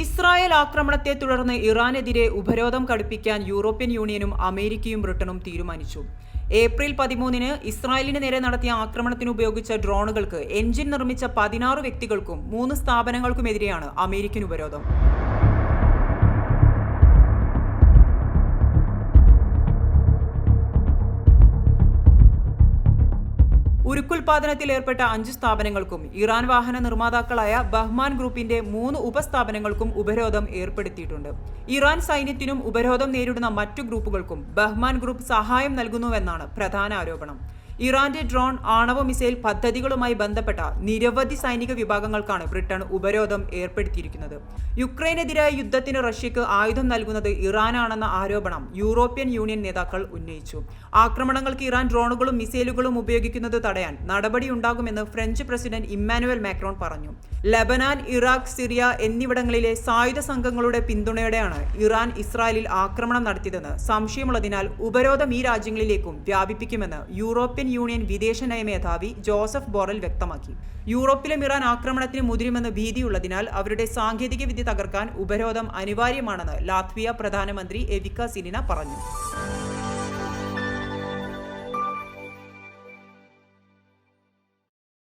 Israel ആക്രമണത്തെ തുടർന്ന് ഇറാനെതിരെ ഉപരോധം കടുപ്പിക്കാൻ യൂറോപ്യൻ യൂണിയനും അമേരിക്കയും ബ്രിട്ടനും തീരുമാനിച്ചു. ഏപ്രിൽ പതിമൂന്നിന് ഇസ്രായേലിന് നേരെ നടത്തിയ ആക്രമണത്തിന് ഉപയോഗിച്ച ഡ്രോണുകൾക്ക് എഞ്ചിൻ നിർമ്മിച്ച പതിനാറ് വ്യക്തികൾക്കും മൂന്ന് സ്ഥാപനങ്ങൾക്കുമെതിരെയാണ് അമേരിക്കൻ ഉപരോധം. ഉരുക്കുൽപാദനത്തിൽ ഏർപ്പെട്ട അഞ്ച് സ്ഥാപനങ്ങൾക്കും ഇറാൻ വാഹന നിർമ്മാതാക്കളായ ബഹ്മാൻ ഗ്രൂപ്പിന്റെ മൂന്ന് ഉപസ്ഥാപനങ്ങൾക്കും ഉപരോധം ഏർപ്പെടുത്തിയിട്ടുണ്ട്. ഇറാൻ സൈന്യത്തിനും ഉപരോധം നേരിടുന്ന മറ്റു ഗ്രൂപ്പുകൾക്കും ബഹ്മാൻ ഗ്രൂപ്പ് സഹായം നൽകുന്നുവെന്നാണ് പ്രധാന ആരോപണം. ഇറാന്റെ ഡ്രോൺ ആണവ മിസൈൽ പദ്ധതികളുമായി ബന്ധപ്പെട്ട നിരവധി സൈനിക വിഭാഗങ്ങൾക്കാണ് ബ്രിട്ടൻ ഉപരോധം ഏർപ്പെടുത്തിയിരിക്കുന്നത്. യുക്രൈനെതിരായ യുദ്ധത്തിന് റഷ്യക്ക് ആയുധം നൽകുന്നത് ഇറാനാണെന്ന ആരോപണം യൂറോപ്യൻ യൂണിയൻ നേതാക്കൾ ഉന്നയിച്ചു. ആക്രമണങ്ങൾക്ക് ഇറാൻ ഡ്രോണുകളും മിസൈലുകളും ഉപയോഗിക്കുന്നത് തടയാൻ നടപടിയുണ്ടാകുമെന്ന് ഫ്രഞ്ച് പ്രസിഡന്റ് ഇമ്മാനുവൽ മാക്രോൺ പറഞ്ഞു. ലബനാൻ ഇറാഖ് സിറിയ എന്നിവിടങ്ങളിലെ സായുധ സംഘങ്ങളുടെ പിന്തുണയോടെയാണ് ഇറാൻ ഇസ്രായേലിൽ ആക്രമണം നടത്തിയതെന്ന് സംശയമുള്ളതിനാൽ ഉപരോധം ഈ രാജ്യങ്ങളിലേക്കും വ്യാപിപ്പിക്കുമെന്ന് യൂറോപ്യൻ യൂണിയൻ വിദേശനയ മേധാവി ജോസഫ് ബോറൽ വ്യക്തമാക്കി. യൂറോപ്പിലും ഇറാൻ ആക്രമണത്തിന് മുതിരുമെന്ന് ഭീതിയുള്ളതിനാൽ അവരുടെ സാങ്കേതിക വിദ്യ തകർക്കാൻ ഉപരോധം അനിവാര്യമാണെന്ന് ലാത്വിയ പ്രധാനമന്ത്രി എവിക്ക സിനിന പറഞ്ഞു.